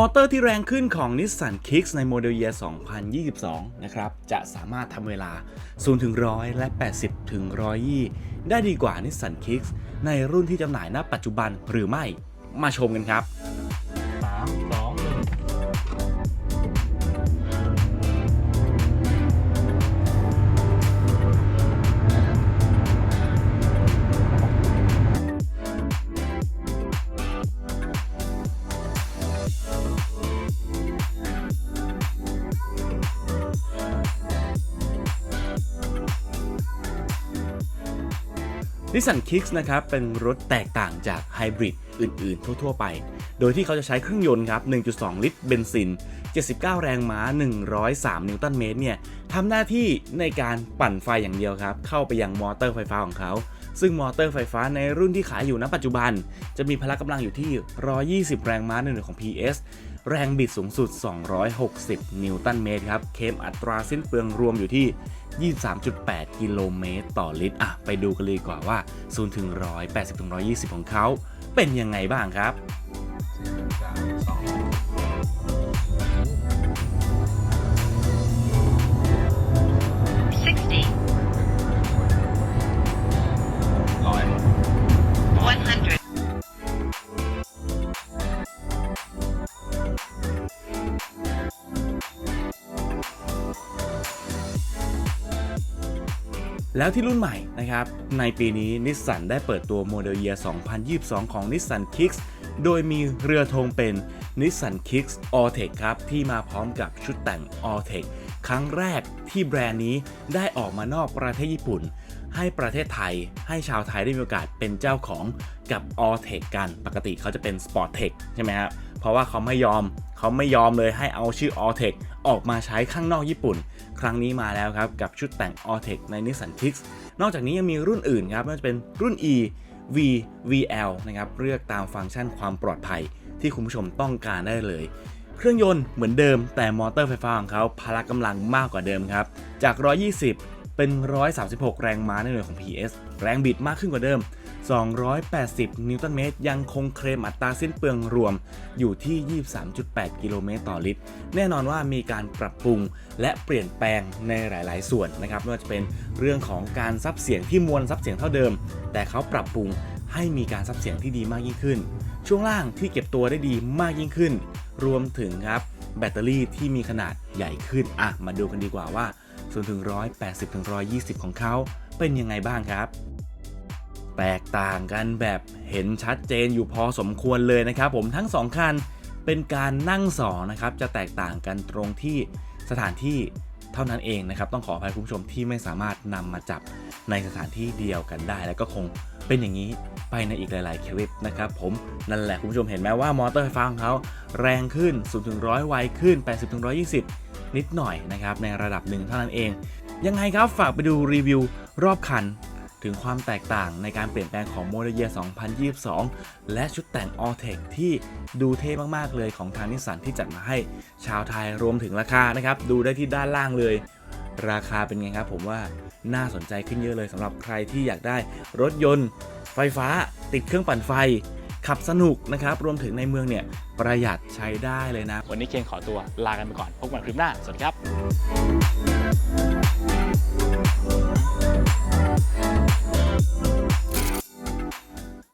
มอเตอร์ที่แรงขึ้นของ Nissan Kicks ในโมเดลเยียร์2022 นะครับ จะสามารถทำเวลา 0 ถึง 100 และ 80 ถึง 120 ได้ดีกว่า Nissan Kicks ในรุ่นที่จำหน่ายณปัจจุบันหรือไม่ มาชมกันครับ นิสสันคิกส์นะครับเป็นรถแตกต่างจากไฮบริดอื่น ๆ ทั่ว ๆ ไป โดยที่เขาจะใช้เครื่องยนต์ครับ 1.2 ลิตรเบนซิน 79 แรงม้า 103 นิวตันเมตรเนี่ยทำหน้าที่ในการปั่นไฟอย่างเดียวครับ เข้าไปยังมอเตอร์ไฟฟ้าของเขา ซึ่งมอเตอร์ไฟฟ้าในรุ่นที่ขายอยู่ณปัจจุบัน จะมีพละกำลังอยู่ที่ 120 แรงม้าในหน่วยของ PS แรงบิดสูงสุด 260 นิวตันเมตรครับ เคมอัตราสิ้นเปลืองรวมอยู่ที่ 23.8 กิโลเมตรต่อลิตร อะ ไปดูกันเลยกว่าว่า 0 ถึง 180 ถึง 120 ของเขาเป็นยังไงบ้างครับ แล้วที่รุ่นใหม่นะครับ ในปีนี้นิสสันได้เปิดตัวโมเดล Year 2022 ของ Nissan Kicks โดยมีเรือธงเป็น Nissan Kicks All-Tech ครับ ที่มาพร้อมกับชุดแต่ง All-Tech ครั้งแรกที่แบรนด์นี้ได้ออกมานอกประเทศญี่ปุ่น ให้ประเทศไทย ให้ชาวไทยได้มีโอกาสเป็นเจ้าของกับ All-Tech กัน ปกติเขาจะเป็น Sport Tech ใช่ไหมครับ เพราะว่าเขาไม่ยอมเขาไม่ยอมเลยให้เอาชื่อ a l t e c ออกมาใช้ข้างนอกญี่ปุ่น ครั้งนี้มาแล้วครับ กับชุดแต่ง a l t e c ใน Nissan Kicks นอกจากนี้ยังมีรุ่นอื่นครับไม่ว่าจะเป็นรุ่น E V VL นะครับเลือกตามฟังก์ชันความปลอดภัยที่คุณผู้ชมต้องการได้เลย เครื่องยนต์เหมือนเดิม แต่มอเตอร์ไฟฟ้าของเขาพละกำลังมากกว่าเดิมครับ จาก 120 เป็น 136 แรงม้าในหน่วยของ PS แรงบิดมากขึ้นกว่าเดิม 280 นิวตันเมตร ยังคงเคลมอัตราสิ้นเปลืองรวมอยู่ที่ 23.8 กิโลเมตรต่อลิตร แน่นอนว่ามีการปรับปรุงและเปลี่ยนแปลงในหลาย ๆ ส่วนนะครับไม่ว่าจะเป็นเรื่องของการซับเสียงที่มวลซับเสียงเท่าเดิม แต่เขาปรับปรุงให้มีการซับเสียงที่ดีมากยิ่งขึ้น ช่วงล่างที่เก็บตัวได้ดีมากยิ่งขึ้น รวมถึงครับแบตเตอรี่ที่มีขนาดใหญ่ขึ้นอะมาดูกันดีกว่าว่า0ถึง180ถึง120 ของเขาเป็นยังไงบ้างครับ แตกต่างกันแบบเห็นชัดเจนอยู่พอสมควรเลยนะครับ ผมทั้ง 2 คันเป็นการนั่งสองนะครับจะแตกต่างกันตรงที่สถานที่เท่านั้นเองนะครับต้องขออภัยคุณผู้ชมที่ไม่สามารถนำมาจับในสถานที่เดียวกันได้ แล้วก็คงเป็นอย่างนี้ไปในอีกหลาย ๆ คลิปนะครับผมนั่นแหละคุณผู้ชมเห็นไหมว่ามอเตอร์ไฟฟ้าของเขาแรงขึ้น0ถึง100ไวขึ้น 80ถึง120 นิดหน่อยนะครับในระดับหนึ่งเท่านั้นเอง ยังไงครับฝากไปดูรีวิวรอบคัน ถึงความแตกต่างในการเปลี่ยนแปลงของโมเดลเยีย2022 และชุดแต่ง All-Tech ที่ดูเท่มากๆเลยของทางนิสสันที่จัดมาให้ชาวไทยรวมถึงราคานะครับ ดูได้ที่ด้านล่างเลย ราคาเป็นไงครับผมว่าน่าสนใจขึ้นเยอะเลยสำหรับใครที่อยากได้รถยนต์ ไฟฟ้า ติดเครื่องปั่นไฟ ขับสนุกนะครับ รวมถึงในเมืองเนี่ยประหยัดใช้ได้เลยนะ วันนี้เคนขอตัวลากันไปก่อน พบกันคลิปหน้า สวัสดีครับ